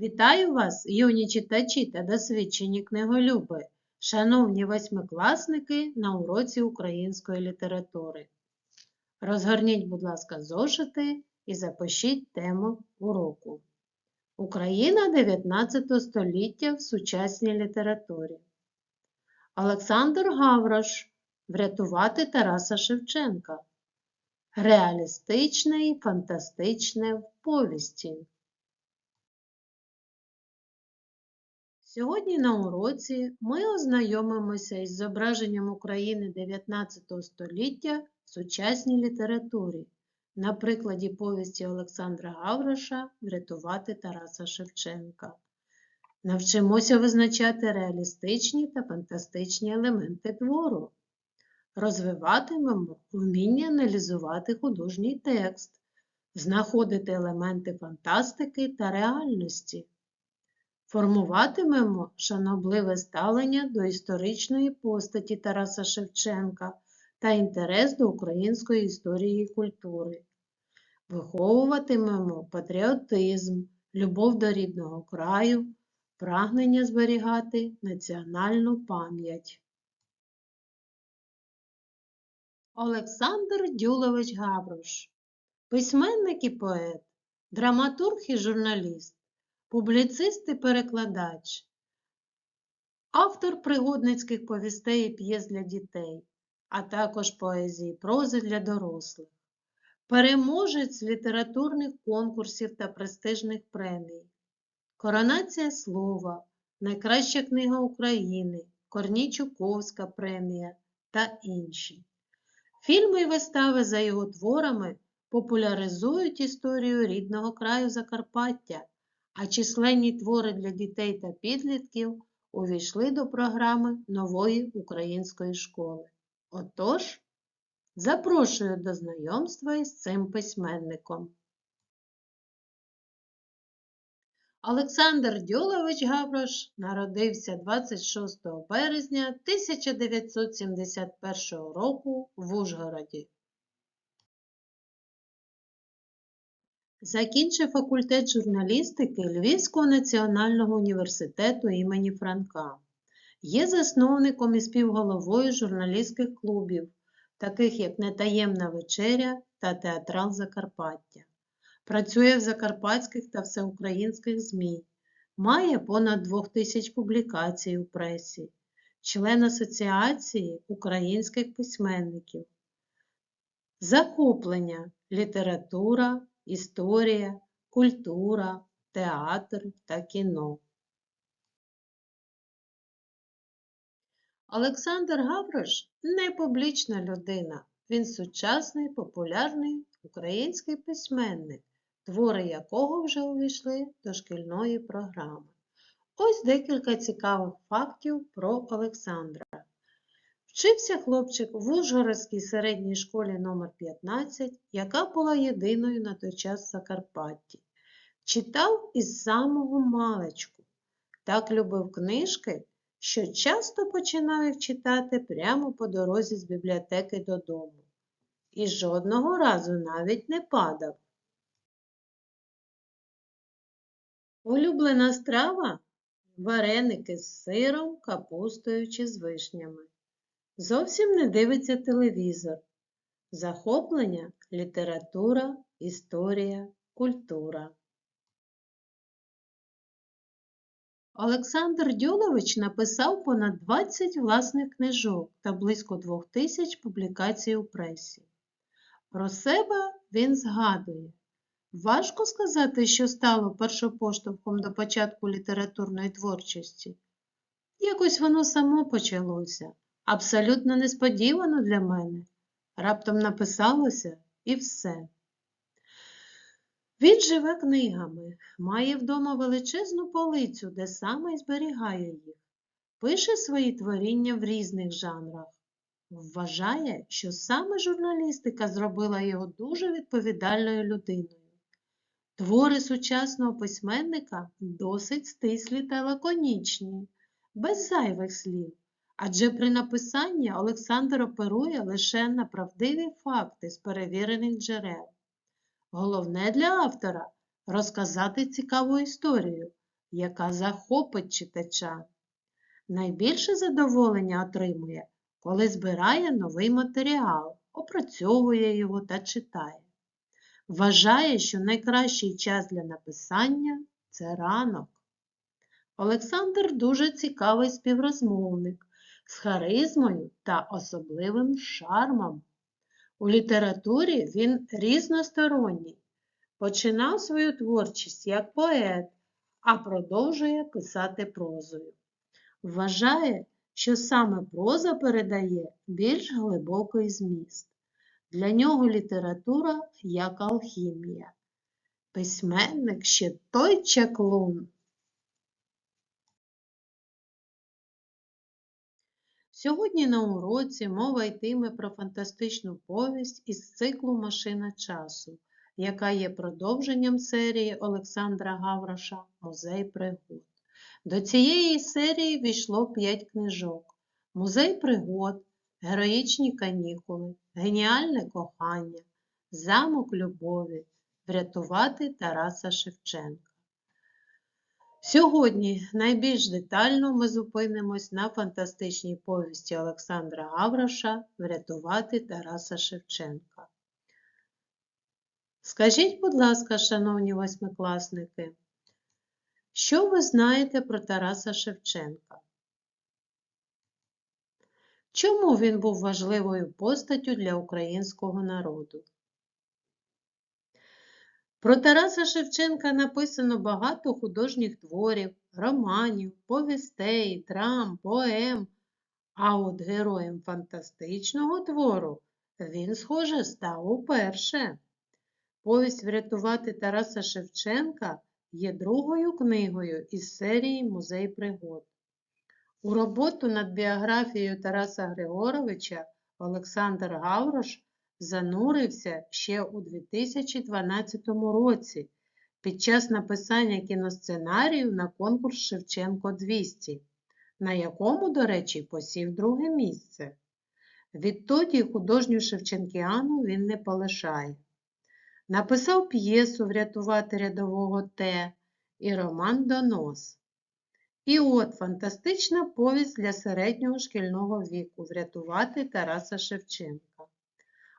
Вітаю вас, юні читачі та досвідчені книголюби, шановні восьмикласники на уроці української літератури. Розгорніть, будь ласка, зошити і запишіть тему уроку. Україна 19 століття в сучасній літературі. Олександр Гаврош Врятувати Тараса Шевченка. Реалістичне і фантастичне в повісті. Сьогодні на уроці ми ознайомимося із зображенням України 19 століття в сучасній літературі на прикладі повісті Олександра Гавроша Врятувати Тараса Шевченка. Навчимося визначати реалістичні та фантастичні елементи твору. Розвиватимемо вміння аналізувати художній текст, знаходити елементи фантастики та реальності. Формуватимемо шанобливе ставлення до історичної постаті Тараса Шевченка та інтерес до української історії і культури. Виховуватимемо патріотизм, любов до рідного краю, прагнення зберігати національну пам'ять. Олександр Дюлович Гаврош Письменник і поет, драматург і журналіст, публіцист і перекладач, автор пригодницьких повістей і п'єс для дітей, а також поезії прози для дорослих, переможець літературних конкурсів та престижних премій, Коронація слова, Найкраща книга України, Корнійчуковська премія та інші. Фільми і вистави за його творами популяризують історію рідного краю Закарпаття, а численні твори для дітей та підлітків увійшли до програми нової української школи. Отож, запрошую до знайомства із цим письменником. Олександр Дьолович Гаврош народився 26 березня 1971 року в Ужгороді. Закінчив факультет журналістики Львівського національного університету імені Франка. Є засновником і співголовою журналістських клубів, таких як Нетаємна вечеря та Театрал Закарпаття. Працює в закарпатських та всеукраїнських ЗМІ, має понад 2000 публікацій у пресі, член Асоціації українських письменників. Захоплення література, історія, культура, театр та кіно. Олександр Гаврош не публічна людина. Він сучасний популярний український письменник, твори якого вже увійшли до шкільної програми. Ось декілька цікавих фактів про Олександра. Вчився хлопчик в Ужгородській середній школі номер 15 яка була єдиною на той час в Закарпатті. Читав із самого маличку. Так любив книжки, що часто починав їх читати прямо по дорозі з бібліотеки додому. І жодного разу навіть не падав. Улюблена страва вареники з сиром, капустою чи з вишнями. Зовсім не дивиться телевізор. Захоплення література, історія, культура. Олександр Дьолович написав понад 20 власних книжок та близько 2000 публікацій у пресі. Про себе він згадує. Важко сказати, що стало першопоштовхом до початку літературної творчості. Якось воно само почалося, абсолютно несподівано для мене. Раптом написалося і все. Він живе книгами, має вдома величезну полицю, де саме й зберігає їх, пише свої творіння в різних жанрах. Вважає, що саме журналістика зробила його дуже відповідальною людиною. Твори сучасного письменника досить стислі та лаконічні, без зайвих слів, адже при написанні Олександр оперує лише на правдиві факти з перевірених джерел. Головне для автора розказати цікаву історію, яка захопить читача. Найбільше задоволення отримує, коли збирає новий матеріал, опрацьовує його та читає. Вважає, що найкращий час для написання це ранок. Олександр дуже цікавий співрозмовник з харизмою та особливим шармом. У літературі він різносторонній. Починав свою творчість як поет, а продовжує писати прозою. Вважає, що саме проза передає більш глибокий зміст. Для нього література як алхімія. Письменник ще той чаклун. Сьогодні на уроці мова йтиме про фантастичну повість із циклу Машина часу, яка є продовженням серії Олександра Гавроша Музей пригод. До цієї серії війшло 5 книжок: Музей пригод, Героїчні канікули, Геніальне кохання, Замок любові, Врятувати Тараса Шевченка. Сьогодні найбільш детально ми зупинимось на фантастичній повісті Олександра Гавроша Врятувати Тараса Шевченка. Скажіть, будь ласка, шановні восьмикласники, що ви знаєте про Тараса Шевченка? Чому він був важливою постаттю для українського народу? Про Тараса Шевченка написано багато художніх творів, романів, повістей, драм, поем. А от героєм фантастичного твору він, схоже, став уперше. Повість Врятувати Тараса Шевченка є другою книгою із серії Музей пригод. У роботу над біографією Тараса Григоровича Олександр Гаврош занурився ще у 2012 році під час написання кіносценарію на конкурс Шевченко 200, на якому, до речі, посів друге місце. Відтоді художню Шевченкіану він не полишає. Написав п'єсу Врятувати рядового Т і роман Донос. І от фантастична повість для середнього шкільного віку Врятувати Тараса Шевченка.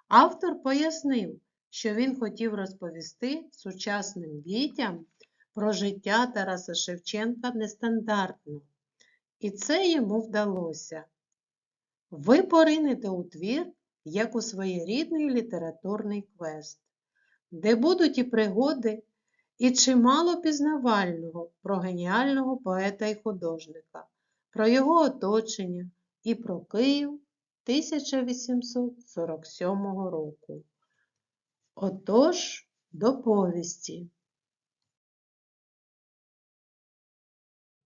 Автор пояснив, що він хотів розповісти сучасним дітям про життя Тараса Шевченка нестандартно. І це йому вдалося. Ви поринете у твір, як у своєрідний літературний квест, де будуть і пригоди, і чимало пізнавального про геніального поета і художника, про його оточення і про Київ 1847 року. Отож, до повісті.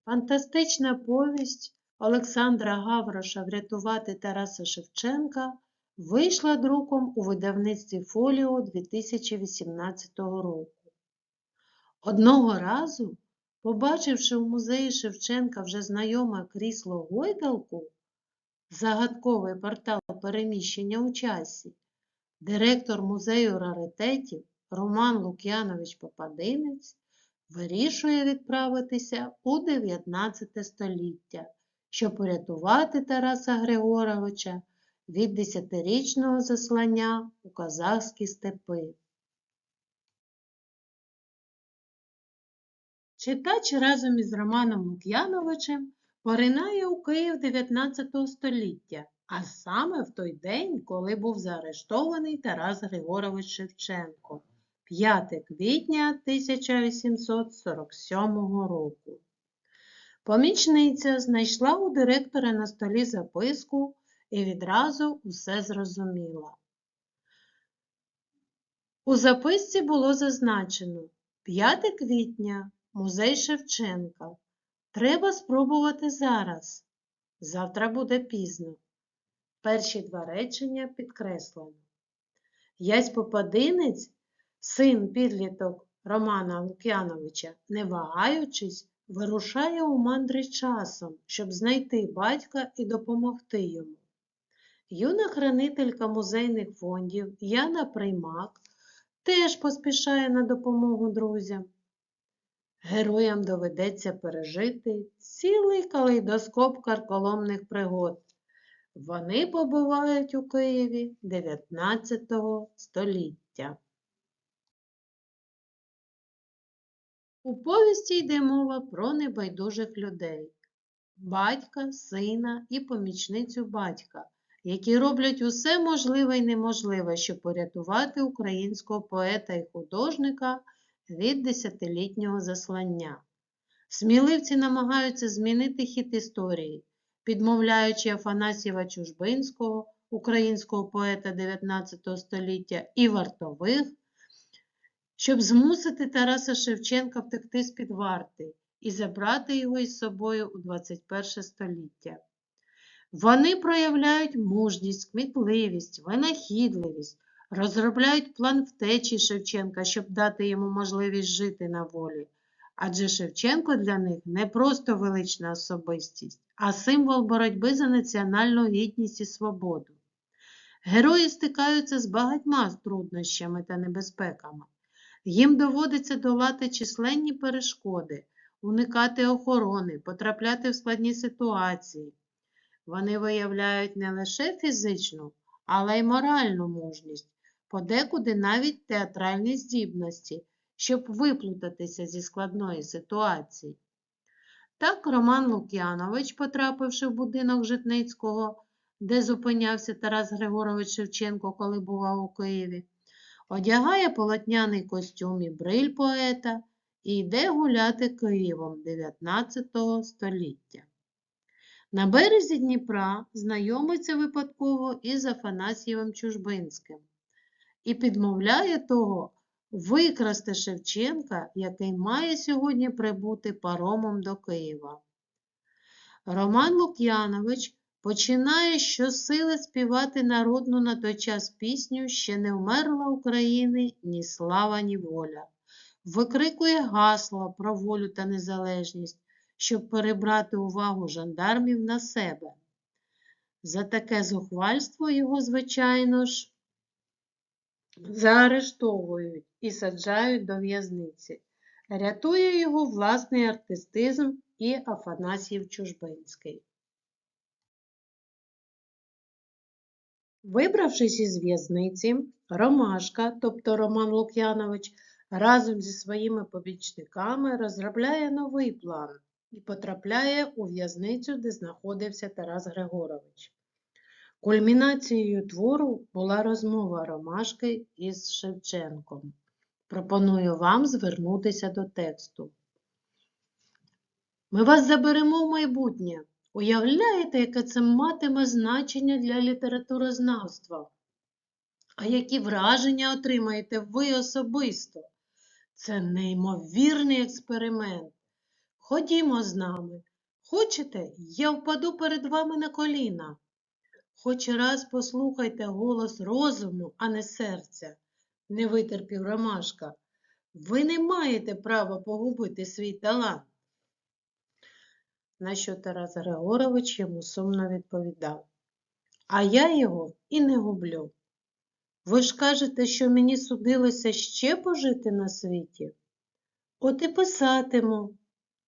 Фантастична повість Олександра Гавроша Врятувати Тараса Шевченка вийшла друком у видавництві Фоліо 2018 року. Одного разу, побачивши в музеї Шевченка вже знайоме крісло гойдалку, загадковий портал переміщення у часі, директор музею раритетів Роман Лук'янович Попадинець вирішує відправитися у 19 століття, щоб порятувати Тараса Григоровича від десятирічного заслання у казахські степи. Читач разом із Романом Лук'яновичем поринає у Київ 19 століття, а саме в той день, коли був заарештований Тарас Григорович Шевченко 5 квітня 1847 року. Помічниця знайшла у директора на столі записку і відразу усе зрозуміла. У записці було зазначено 5 квітня музей Шевченка. Треба спробувати зараз. Завтра буде пізно. Перші два речення підкреслено. Ясь Попадинець, син підліток Романа Лук'яновича, не вагаючись, вирушає у мандри часом, щоб знайти батька і допомогти йому. Юна хранителька музейних фондів Яна Приймак теж поспішає на допомогу друзям. Героям доведеться пережити цілий калейдоскоп карколомних пригод. Вони побувають у Києві 19 століття. У повісті йде мова про небайдужих людей батька, сина і помічницю батька, які роблять усе можливе і неможливе, щоб порятувати українського поета і художника від десятилітнього заслання. Сміливці намагаються змінити хід історії, підмовляючи Афанасьєва Чужбинського, українського поета 19 століття, і вартових, щоб змусити Тараса Шевченка втекти з-під варти і забрати його із собою у 21 століття. Вони проявляють мужність, кмітливість, винахідливість, розробляють план втечі Шевченка, щоб дати йому можливість жити на волі. Адже Шевченко для них не просто велична особистість, а символ боротьби за національну гідність і свободу. Герої стикаються з багатьма труднощами та небезпеками. Їм доводиться долати численні перешкоди, уникати охорони, потрапляти в складні ситуації. Вони виявляють не лише фізичну, але й моральну мужність, подекуди навіть театральні здібності, щоб виплутатися зі складної ситуації. Так Роман Лук'янович, потрапивши в будинок Житницького, де зупинявся Тарас Григорович Шевченко, коли бував у Києві, одягає полотняний костюм і бриль поета і йде гуляти Києвом 19 століття. На березі Дніпра знайомиться випадково із Афанасьєвим Чужбинським і підмовляє того викрасти Шевченка, який має сьогодні прибути паромом до Києва. Роман Лук'янович починає щосили співати народну на той час пісню Ще не вмерла України ні слава, ні воля. Викрикує гасла про волю та незалежність, щоб перебрати увагу жандармів на себе. За таке зухвальство його, звичайно ж, заарештовують і саджають до в'язниці. Рятує його власний артистизм і Афанасьєв Чужбинський. Вибравшись із в'язниці, Ромашка, тобто Роман Лук'янович, разом зі своїми побічниками розробляє новий план і потрапляє у в'язницю, де знаходився Тарас Григорович. Кульмінацією твору була розмова Ромашки із Шевченком. Пропоную вам звернутися до тексту. Ми вас заберемо в майбутнє. Уявляєте, яке це матиме значення для літературознавства? А які враження отримаєте ви особисто? Це неймовірний експеримент. Ходімо з нами. Хочете, я впаду перед вами на коліна. Хоч раз послухайте голос розуму, а не серця, не витерпів Ромашка. Ви не маєте права погубити свій талант. На що Тарас Григорович йому сумно відповідав. А я його і не гублю. Ви ж кажете, що мені судилося ще пожити на світі? От і писатиму,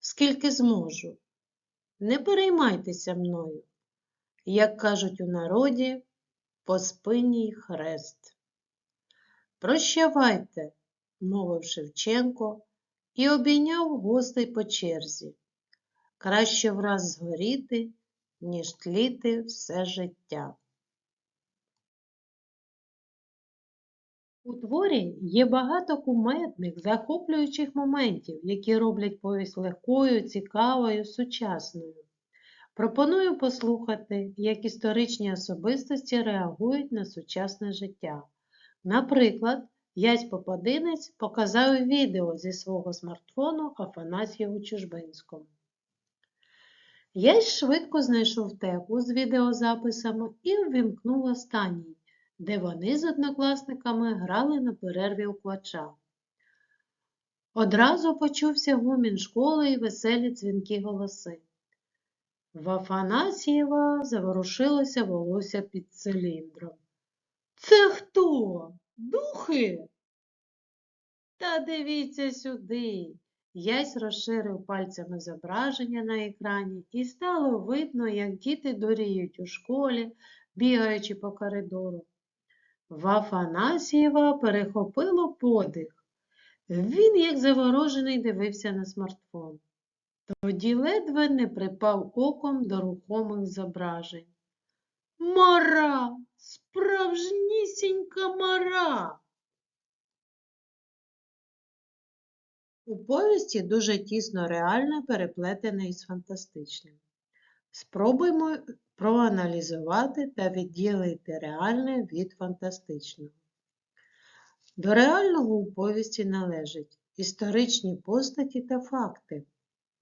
скільки зможу. Не переймайтеся мною. Як кажуть у народі, по спині й хрест. Прощавайте, мовив Шевченко і обійняв гостей по черзі. Краще враз згоріти, ніж тліти все життя. У творі є багато кумедних, захоплюючих моментів, які роблять повість легкою, цікавою, сучасною. Пропоную послухати, як історичні особистості реагують на сучасне життя. Наприклад, Ясь Попадинець показав відео зі свого смартфону Афанасьєву Чужбинському. Ясь швидко знайшов теку з відеозаписами і увімкнув останній, де вони з однокласниками грали на перерві у квача. Одразу почувся гомін школи і веселі дзвінки голоси. В Афанасьєва заворушилося волосся під циліндром. Це хто? Духи? Та дивіться сюди. Ясь розширив пальцями зображення на екрані, і стало видно, як діти дуріють у школі, бігаючи по коридору. В Афанасієва перехопило подих. Він, як заворожений, дивився на смартфон. Тоді ледве не припав оком до рухомих зображень. Мара! Справжнісінька мара! У повісті дуже тісно реальне переплетене із фантастичним. Спробуймо проаналізувати та відділити реальне від фантастичного. До реального у повісті належать історичні постаті та факти.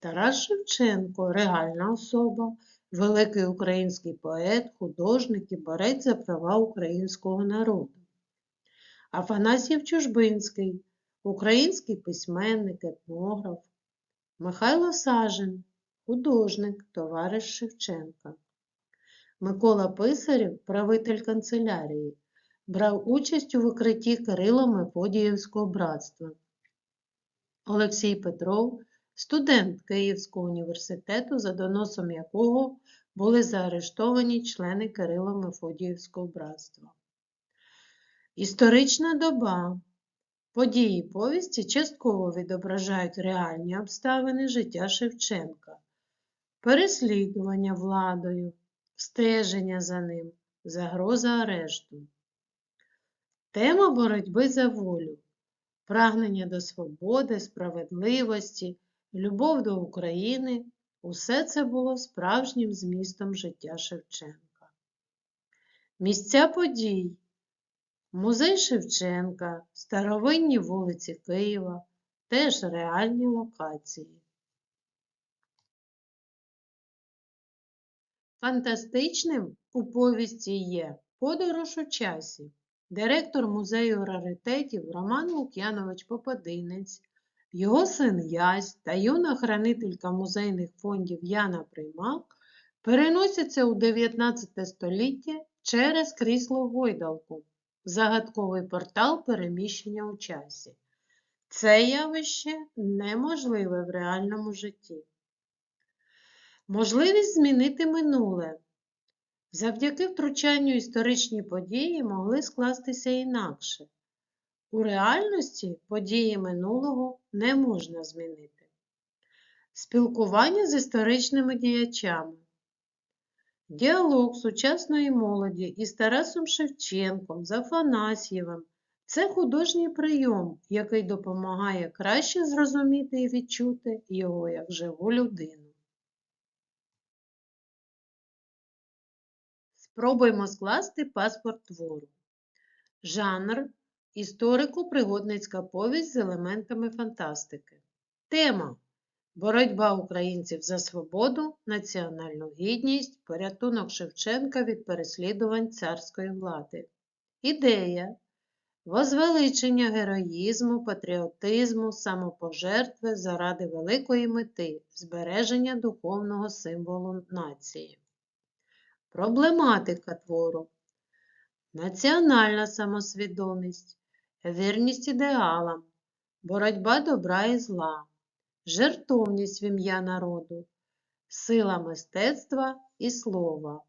Тарас Шевченко реальна особа, великий український поет, художник і борець за права українського народу. Афанасів Чужбинський український письменник, етнограф, Михайло Сажин, художник, товариш Шевченка. Микола Писарів, правитель канцелярії, брав участь у викритті Кирило Мефодіївського братства. Олексій Петров, студент Київського університету, за доносом якого були заарештовані члени Кирило Мефодіївського братства. Історична доба. Події повісті частково відображають реальні обставини життя Шевченка, переслідування владою, стеження за ним, загроза арешту. Тема боротьби за волю, прагнення до свободи, справедливості, любов до України усе це було справжнім змістом життя Шевченка. Місця подій. Музей Шевченка, старовинні вулиці Києва, теж реальні локації. Фантастичним у повісті є подорож у часі. Директор музею раритетів Роман Лук'янович Попадинець, його син Ясь та юна хранителька музейних фондів Яна Приймак переносяться у 19 століття через крісло гойдалку загадковий портал переміщення у часі. Це явище неможливе в реальному житті. Можливість змінити минуле. Завдяки втручанню історичні події могли скластися інакше. У реальності події минулого не можна змінити. Спілкування з історичними діячами. Діалог сучасної молоді із Тарасом Шевченком, з Афанасьєвим – це художній прийом, який допомагає краще зрозуміти і відчути його як живу людину. Спробуймо скласти паспорт твору. Жанр – історико-пригодницька повість з елементами фантастики. Тема Боротьба українців за свободу, національну гідність, порятунок Шевченка від переслідувань царської влади. Ідея возвеличення героїзму, патріотизму, самопожертви заради великої мети, збереження духовного символу нації. Проблематика твору. Національна самосвідомість, вірність ідеалам, боротьба добра і зла жертовність в ім'я народу, сила мистецтва і слова.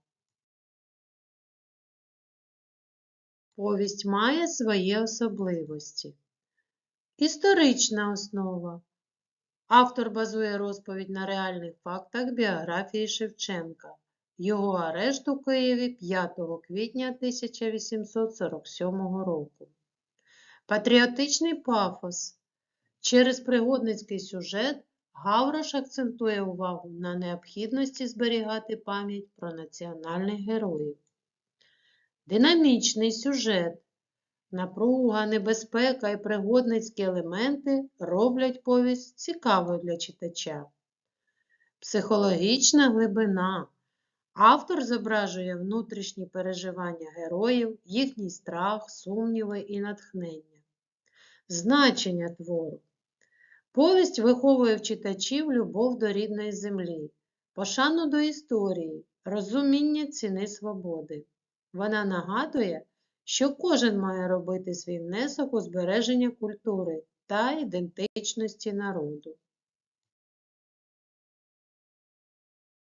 Повість має свої особливості. Історична основа. Автор базує розповідь на реальних фактах біографії Шевченка, його арешт у Києві 5 квітня 1847 року. Патріотичний пафос. Через пригодницький сюжет Гаврош акцентує увагу на необхідності зберігати пам'ять про національних героїв. Динамічний сюжет. Напруга, небезпека і пригодницькі елементи роблять повість цікавою для читача. Психологічна глибина. Автор зображує внутрішні переживання героїв, їхній страх, сумніви і натхнення. Значення твору. Повість виховує в читачів любов до рідної землі, пошану до історії, розуміння ціни свободи. Вона нагадує, що кожен має робити свій внесок у збереження культури та ідентичності народу.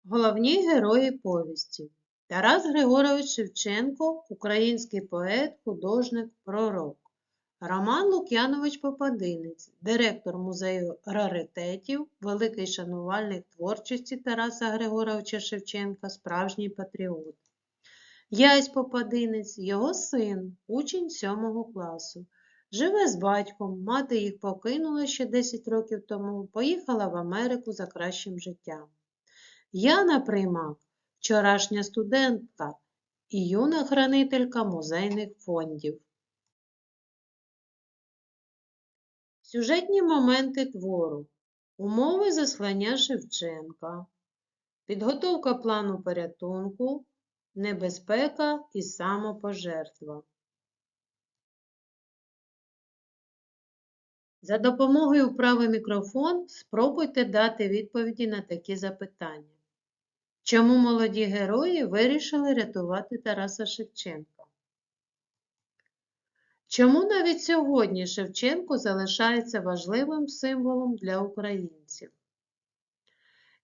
Головні герої повісті Тарас Григорович Шевченко український поет, художник, пророк. Роман Лук'янович Попадинець, директор музею раритетів, великий шанувальник творчості Тараса Григоровича Шевченка, справжній патріот. Ясь Попадинець, його син, учень 7 класу. Живе з батьком, мати їх покинула ще 10 років тому, поїхала в Америку за кращим життям. Яна Приймак – вчорашня студентка і юна хранителька музейних фондів. Сюжетні моменти твору. Умови заслання Шевченка. Підготовка плану порятунку. Небезпека і самопожертва. За допомогою вправи мікрофон спробуйте дати відповіді на такі запитання. Чому молоді герої вирішили рятувати Тараса Шевченка? Чому навіть сьогодні Шевченко залишається важливим символом для українців?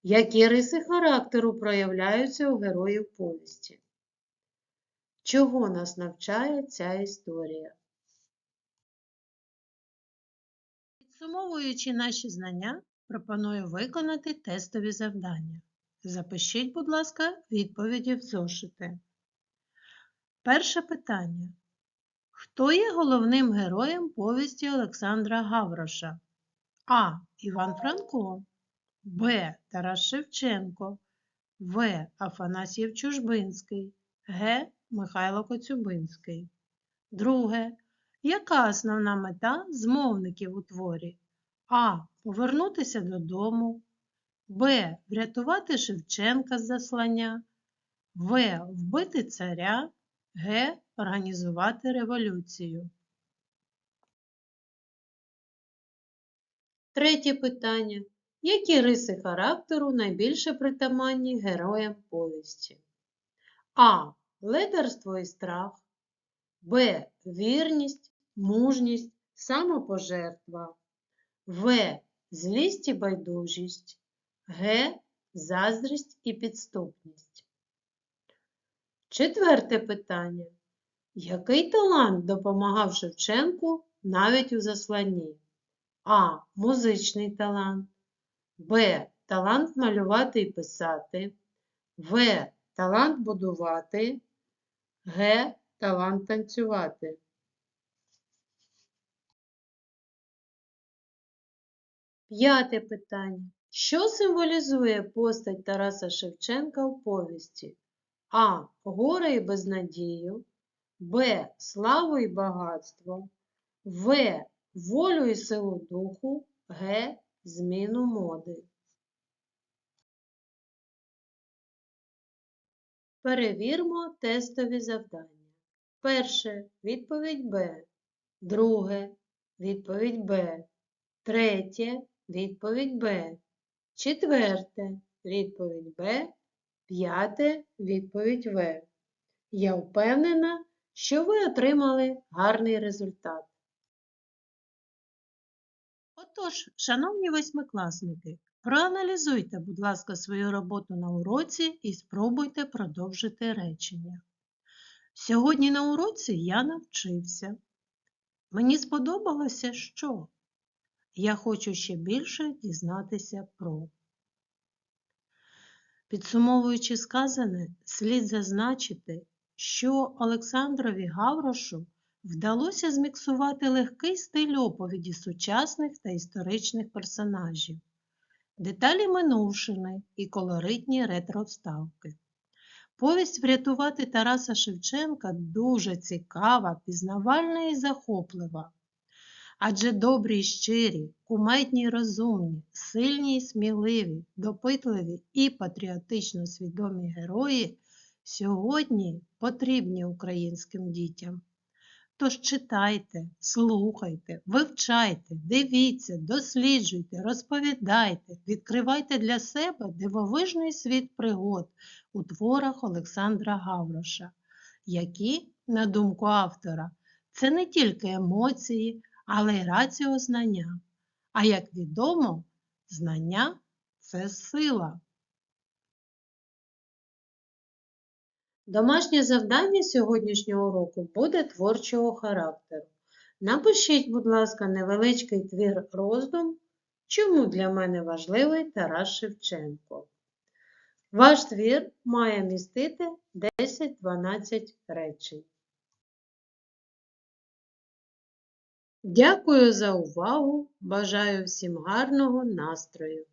Які риси характеру проявляються у героїв повісті? Чого нас навчає ця історія? Підсумовуючи наші знання, пропоную виконати тестові завдання. Запишіть, будь ласка, відповіді в зошити. Перше питання. Хто є головним героєм повісті Олександра Гавроша? А. Іван Франко, Б. Тарас Шевченко, В. Афанасьєв Чужбинський, Г. Михайло Коцюбинський. Друге. Яка основна мета змовників у творі? А. Повернутися додому. Б. Врятувати Шевченка з заслання. В. Вбити царя. Г. Організувати революцію. Третє питання. Які риси характеру найбільше притаманні героям повісті? А. Ледарство і страх. Б. Вірність, мужність, самопожертва. В. Злість і байдужість. Г. Заздрість і підступність. Четверте питання. Який талант допомагав Шевченку навіть у засланні? А. Музичний талант. Б. Талант малювати і писати. В. Талант будувати. Г. Талант танцювати. П'яте питання. Що символізує постать Тараса Шевченка в повісті? А. Горе і безнадію. Б. Славу і багатство. В. Волю і силу духу. Г. Зміну моди. Перевірмо тестові завдання. Перше відповідь Б. Друге відповідь Б. Третє відповідь Б. Четверте відповідь Б. П'яте відповідь В. Я впевнена, що ви отримали гарний результат. Отож, шановні восьмикласники, проаналізуйте, будь ласка, свою роботу на уроці і спробуйте продовжити речення. Сьогодні на уроці я навчився. Мені сподобалося що? Я хочу ще більше дізнатися про. Підсумовуючи сказане, слід зазначити, що Олександрові Гаврошу вдалося зміксувати легкий стиль оповіді сучасних та історичних персонажів, деталі минувшини і колоритні ретро-вставки. Повість врятувати Тараса Шевченка дуже цікава, пізнавальна і захоплива. Адже добрі й щирі, кумедні й розумні, сильні й сміливі, допитливі і патріотично свідомі герої сьогодні потрібні українським дітям. Тож читайте, слухайте, вивчайте, дивіться, досліджуйте, розповідайте, відкривайте для себе дивовижний світ пригод у творах Олександра Гавроша, які, на думку автора, це не тільки емоції, але й раціознання. А як відомо, знання це сила. Домашнє завдання сьогоднішнього уроку буде творчого характеру. Напишіть, будь ласка, невеличкий твір роздум, чому для мене важливий Тарас Шевченко. Ваш твір має містити 10-12 речень. Дякую за увагу. Бажаю всім гарного настрою.